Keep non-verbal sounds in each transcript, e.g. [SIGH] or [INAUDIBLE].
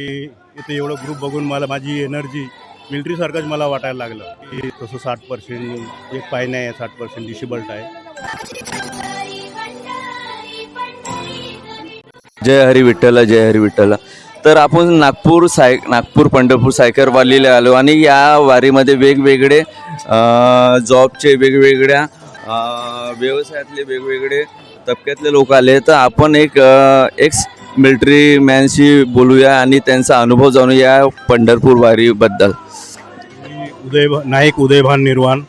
की इथे एवढं ग्रुप बघून मला माझी एनर्जी मिलिटरीसारखंच मला वाटायला लागलं. की तसं साठ पर्सेंट एक पाय नाही आहे साठ पर्सेंट डिसेबल्ड आहे. जय हरी विठ्ठला जय हरी विठ्ठला. तर आपण नागपूर साय नागपूर पंढरपूर सायकर वालीला आलो आणि या वारीमध्ये वेगवेगळे जॉबचे वेगवेगळ्या व्यवसायातले वेगवेगळे तबक्यातले लोक आले. तर आपण एक एक मिलिटरी मॅनशी बोलूया आणि त्यांचा अनुभव जाणूया या पंढरपूर वारीबद्दल उदय नाईक उदयभान निर्वाण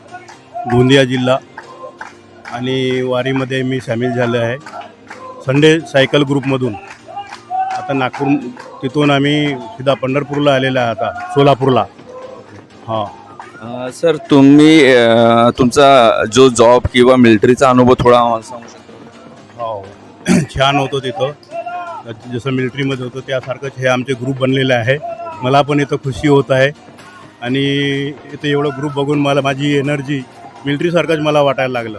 गोंदिया जिल्हा. आणि वारीमध्ये मी सामील झालो आहे. संडे सायकल ग्रुपमधून आता नागपूर तिथून आम्ही सीधा पंढरपूरला आलेला आहे आता सोलापूरला. हां. सर तुम्ही अ, तुमचा जो जॉब किंवा मिलिटरीचा अनुभव थोडा आम्हाला सांगू शकता? हो. [CLEARS THROAT] छान होतं तिथं. जसं मिलिटरीमध्ये होतं त्यासारखंच हे आमचे ग्रुप बनलेले आहे. मला पण इथं खुशी होत आहे. आणि इथं एवढं ग्रुप बघून मला माझी एनर्जी मिलिटरीसारखंच मला वाटायला लागलं.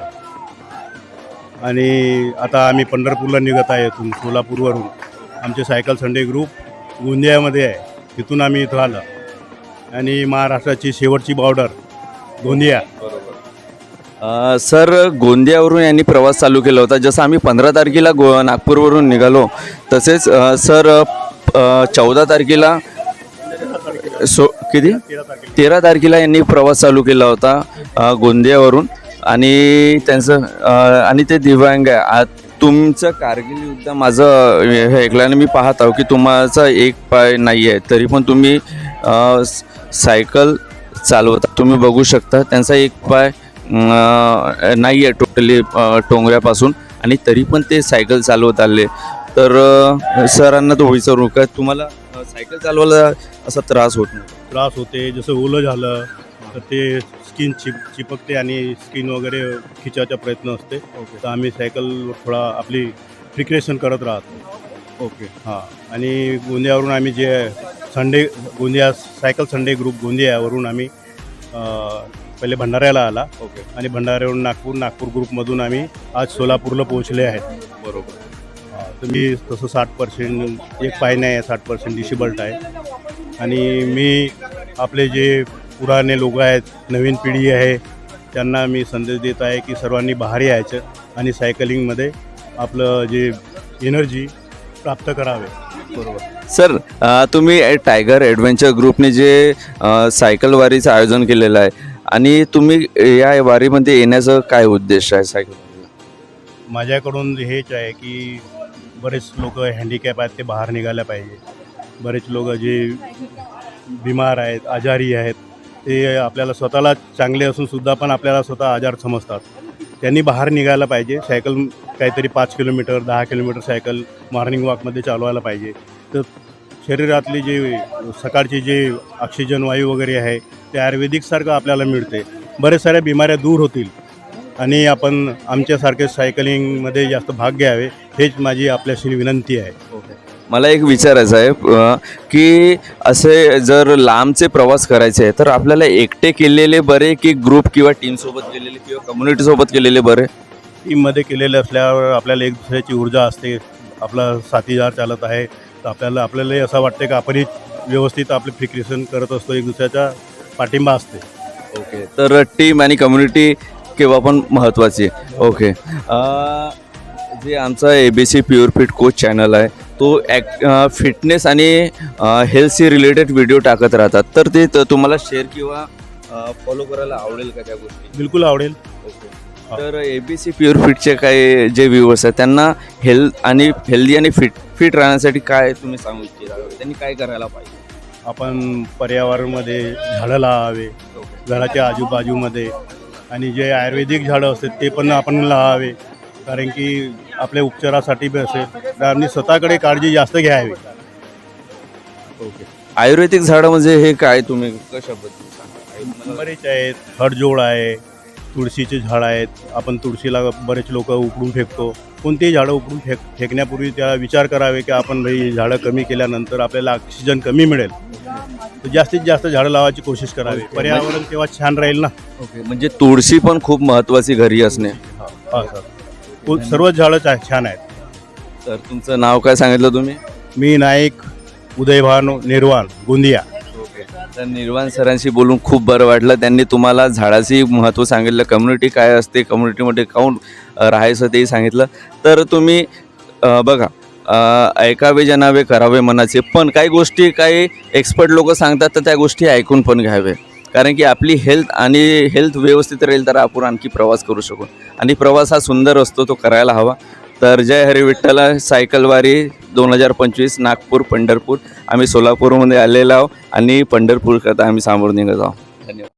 आणि आता आम्ही पंढरपूरला निघत आहे इथून सोलापूरवरून. आमचे सायकल संडे ग्रुप गोंदियामध्ये आहे. तिथून आम्ही इथं आलं. आणि महाराष्ट्राची शेवटची बॉर्डर गोंदिया. सर गोंदियावरून यांनी प्रवास चालू केला होता. जसं आम्ही पंधरा तारखेला गो नागपूरवरून निघालो तसेच सर चौदा तारखेला सो किती? तेरा तारखेला यांनी प्रवास चालू केला होता गोंदियावरून. आणि त्यांचं आणि ते दिव्यांग आहे. आ- तुमचं कारगिल युद्ध माझं हे ऐकल्याने मी पाहत आहो की तुमचा एक पाय नाही आहे. तरी पण तुम्ही सायकल चालवता. तुम्ही बघू शकता त्यांचा एक पाय नाही आहे टोटली टोंगऱ्यापासून. आणि तरी पण ते सायकल चालवत आले. तर सरांना तो विचारू का तुम्हाला सायकल चालवायला असा त्रास होत नाही? त्रास होते जसं ओलं झालं तर ते स्किन चिप चिपकते आणि स्किन वगैरे खिचायचा प्रयत्न असते. तर आम्ही सायकल थोडा आपली प्रिक्रेशन करत राहतो. ओके हां. आणि गोंदियावरून आम्ही जे Sunday Gondia cycle Sunday group गोंदियावरून आम्ही पहिले भंडाऱ्याला आला. ओके. आणि भंडाऱ्यावरून नागपूर नागपूर ग्रुपमधून आम्ही आज सोलापूरला पोहोचले आहेत. बरोबर. हा, तर मी तसं साठ पर्सेंट एक पाय नाही आहे साठ पर्सेंट डिसेबल्ड आहे. आणि मी आपले जे पुराणे लोक आहेत नवीन पिढी आहे त्यांना मी संदेश देत आहे की सर्वांनी बाहेर यायचं आणि सायकलिंगमध्ये आपलं जे एनर्जी प्राप्त करावे. बरोबर. सर तुम्ही टायगर ॲडव्हेंचर ग्रुपने जे अ, सायकल वारीचं आयोजन केलेलं आहे आणि तुम्ही या वारीमध्ये येण्याचा काय उद्देश आहे? सायकल माझ्याकडून हेच आहे की बरेच लोक हँडिकॅप आहेत ते बाहेर निघायला पाहिजे. बरेच लोक जे बिमार आहेत आजारी आहेत ते आपल्याला स्वतःला चांगले असून सुद्धा पण आपल्याला स्वतः आजार समजतात. त्यांनी बाहेर निघायला पाहिजे. सायकल काहीतरी पाच किलोमीटर दहा किलोमीटर सायकल मॉर्निंग वॉकमध्ये चालवायला पाहिजे. तर शरीरातली जे सकाळची जे ऑक्सिजन वायू वगैरे आहे ते आयुर्वेदिकसारखं आपल्याला मिळते. बरेच साऱ्या बिमाऱ्या दूर होतील. आणि आपण आमच्यासारखे सायकलिंगमध्ये जास्त भाग घ्यावे हेच माझी आपल्याशी विनंती आहे. मला एक विचारायचं आहे की असे जर लांबचे प्रवास करायचे आहे तर आपल्याला एकटे केलेले बरे की ग्रुप किंवा टीमसोबत केलेले किंवा कम्युनिटीसोबत केलेले बरे? टीममध्ये केलेले असल्यावर आपल्याला एक दुसऱ्याची ऊर्जा असते. आपला साथीदार चालत आहे. तर आपल्याला आपल्यालाही असं वाटते की आपणही व्यवस्थित आपले प्रिक्रेशन करत असतो एक दुसऱ्याचा पाठिंबा असते. ओके. तर टीम आणि कम्युनिटी केव्हा पण महत्त्वाची आहे. ओके. अ, जे आमचा A B C pure fit coach channel आहे तो ॲक फिटनेस आणि हेल्थशी रिलेटेड व्हिडिओ टाकत राहतात. तर ते त- तुम्हाला शेअर किंवा फॉलो करायला आवडेल का त्या गोष्टी? बिलकुल आवडेल. ओके. तर ए बी सी प्युअर फिटचे काही जे व्ह्यूअर्स आहेत त्यांना हेल्थ आणि हेल्दी आणि फिट फिट राहण्यासाठी काय तुम्ही सांगू इच्छिता? त्यांनी काय करायला पाहिजे? आपण पर्यावरणमध्ये झाडं लावावे घराच्या आजूबाजूमध्ये. आणि जे आयुर्वेदिक झाडं असतात ते पण आपण लावावे. कारण की आपल्या उपचारासाठी बी असेल तर आम्ही स्वतःकडे काळजी जास्त घ्यावी. ओके. आयुर्वेदिक झाडं म्हणजे हे काय? तुम्ही कशाबद्दल सांगा. बरेच आहेत हडजोड आहे तुळशीचे झाड आहेत. आपण तुळशीला बरेच लोक उकडून फेकतो. कोणतेही झाडं उकडून फेक फेकण्यापूर्वी त्याला विचार करावे की आपण भाई ही झाडं कमी केल्यानंतर आपल्याला ऑक्सिजन कमी मिळेल. तर जास्तीत जास्त झाडं लावायची कोशिश करावी. पर्यावरण तेव्हा छान राहील ना. ओके म्हणजे तुळशी पण खूप महत्वाची घरी असणे. हा सर. को- सर्वच झाडं चा- छान आहेत. तर तुमचं नाव काय सांगितलं तुम्ही? मी नाईक उदयभान निर्वाण गोंदिया. तर निर्वाण सरांशी बोलून खूप बरं वाटलं. त्यांनी तुम्हाला झाडाची महत्त्व सांगितलं कम्युनिटी काय असते कम्युनिटीमध्ये काऊन राहायचं तेही सांगितलं. तर तुम्ही बघा ऐकावे जनावे करावे मनाचे पण काही गोष्टी काही एक्सपर्ट लोक सांगतात तर त्या गोष्टी ऐकून पण घ्यावे. कारण की आपली हेल्थ आणि हेल्थ व्यवस्थित राहील तर आपण आणखी प्रवास करू शकू. आणि प्रवास हा सुंदर असतो तो करायला हवा. तर जय हरी विठ्ठला सायकलवारी दोन हजार पंचवीस नागपूर पंढरपूर. आम्ही सोलापूरमध्ये आलेलो आहोत आणि पंढरपूरकरता आम्ही सामोर निघत आहोत. धन्यवाद.